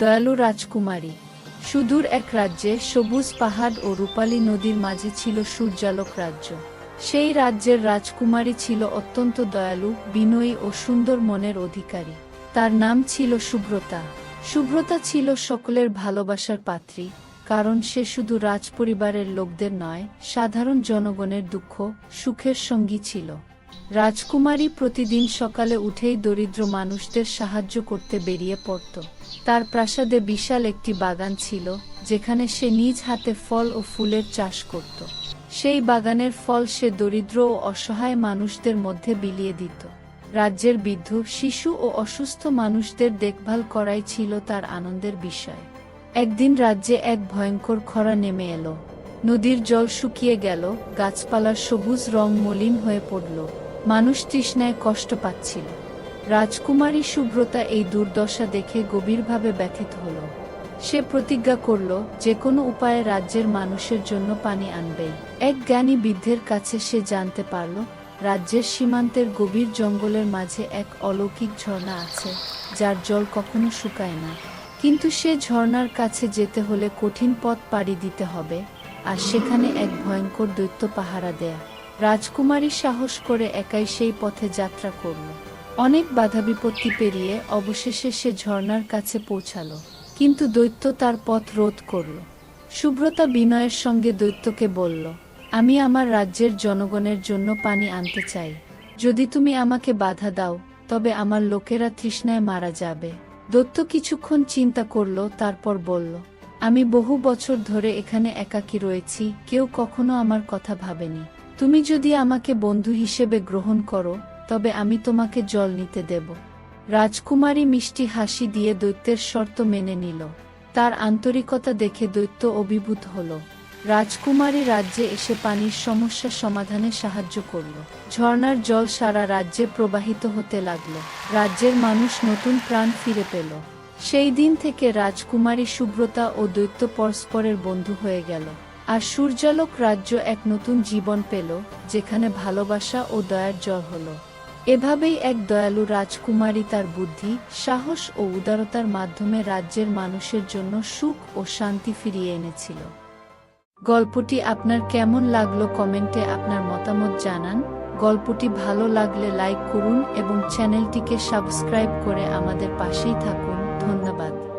দয়ালু রাজকুমারী, সুদূর এক রাজ্যে সবুজ পাহাড় ও রূপালী নদীর মাঝে ছিল সূর্যালোক রাজ্য। সেই রাজ্যের রাজকুমারী ছিল অত্যন্ত দয়ালু, বিনয়ী ও সুন্দর মনের অধিকারী। তার নাম ছিল সুব্রতা। সুব্রতা ছিল সকলের ভালোবাসার পাত্রী, কারণ সে শুধু রাজপরিবারের লোকদের নয়, সাধারণ জনগণের দুঃখ, সুখের সঙ্গী ছিল। রাজকুমারী প্রতিদিন সকালে উঠেই দরিদ্র মানুষদের সাহায্য করতে বেরিয়ে পড়ত। তার প্রাসাদে বিশাল একটি বাগান ছিল, যেখানে সে নিজ হাতে ফল ও ফুলের চাষ করত। সেই বাগানের ফল সে দরিদ্র ও অসহায় মানুষদের মধ্যে বিলিয়ে দিত। রাজ্যের বৃদ্ধ, শিশু ও অসুস্থ মানুষদের দেখভাল করাই ছিল তার আনন্দের বিষয়। একদিন রাজ্যে এক ভয়ঙ্কর খরা নেমে এলো। নদীর জল শুকিয়ে গেল, গাছপালার সবুজ রং মলিন হয়ে পড়ল। মানুষ তৃষ্ণায় কষ্ট পাচ্ছিল। রাজকুমারী সুব্রতা এই দুর্দশা দেখে গভীরভাবে ব্যথিত হল। সে প্রতিজ্ঞা করল যে কোনো উপায়ে রাজ্যের মানুষের জন্য পানি আনবেই এক জ্ঞানী বৃদ্ধের কাছে সে জানতে পারল, রাজ্যের সীমান্তের গভীর জঙ্গলের মাঝে এক অলৌকিক ঝর্ণা আছে, যার জল কখনো শুকায় না। কিন্তু সে ঝর্ণার কাছে যেতে হলে কঠিন পথ পাড়ি দিতে হবে, আর সেখানে এক ভয়ঙ্কর দৈত্য পাহারা দেয়া। রাজকুমারী সাহস করে একাই সেই পথে যাত্রা করল। অনেক বাধা বিপত্তি পেরিয়ে অবশেষে সে ঝর্ণার কাছে পৌঁছালো, কিন্তু দৈত্য তার পথ রোধ করল। সুব্রতা বিনয়ের সঙ্গে দৈত্যকে বলল, আমি আমার রাজ্যের জনগণের জন্য পানি আনতে চাই। যদি তুমি আমাকে বাধা দাও, তবে আমার লোকেরা তৃষ্ণায় মারা যাবে। দত্ত কিছুক্ষণ চিন্তা করল, তারপর বলল, আমি বহু বছর ধরে এখানে একাকী রয়েছি, কেউ কখনো আমার কথা ভাবেনি। তুমি যদি আমাকে বন্ধু হিসেবে গ্রহণ করো, তবে আমি তোমাকে জল নিতে দেব। রাজকুমারী মিষ্টি হাসি দিয়ে দৈত্যের শর্ত মেনে নিল। তার আন্তরিকতা দেখে দৈত্য অভিভূত হল। রাজকুমারী রাজ্যে এসে পানির সমস্যা সমাধানে সাহায্য করল। ঝর্ণার জল সারা রাজ্যে প্রবাহিত হতে লাগল। রাজ্যের মানুষ নতুন প্রাণ ফিরে পেল। সেই দিন থেকে রাজকুমারী সুব্রতা ও দৈত্য পরস্পরের বন্ধু হয়ে গেল। আর সূর্যালোক রাজ্য এক নতুন জীবন পেল, যেখানে ভালোবাসা ও দয়ার জল হল। এভাবেই এক দয়ালু রাজকুমারী তার বুদ্ধি, সাহস ও উদারতার মাধ্যমে রাজ্যের মানুষের জন্য সুখ ও শান্তি ফিরিয়ে এনেছিল। গল্পটি আপনার কেমন লাগল কমেন্টে আপনার মতামত জানান। গল্পটি ভালো লাগলে লাইক করুন এবং চ্যানেলটিকে সাবস্ক্রাইব করে আমাদের পাশেই থাকুন। ধন্যবাদ।